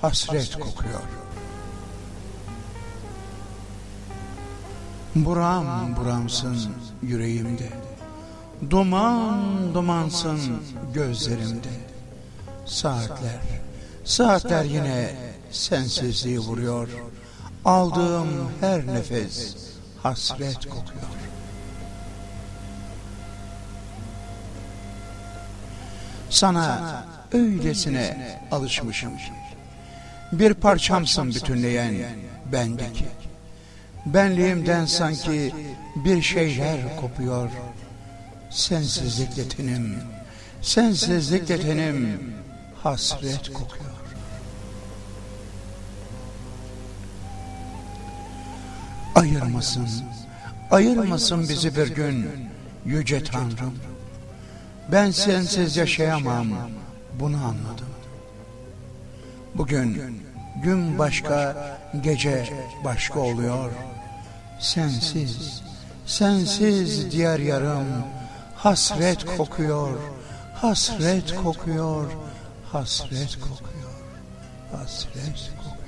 hasret kokuyor. Buram buramsın yüreğimde. Duman dumansın gözlerimde. Saatler, saatler yine sensizliği vuruyor. Aldığım her nefes hasret kokuyor. Sana öylesine alışmışım. Bir parçamsın bütünleyen bendeki. Benliğimden sanki bir şeyler kopuyor. Sensizlikle tenim, sensizlikle tenim hasret kokuyor. Ayırmasın, ayırmasın bizi bir gün yüce Tanrım. Ben sensiz yaşayamam, bunu anladım. Bugün gün başka, gece başka oluyor. Sensiz, sensiz diğer yarım hasret kokuyor, hasret kokuyor, hasret kokuyor, hasret kokuyor.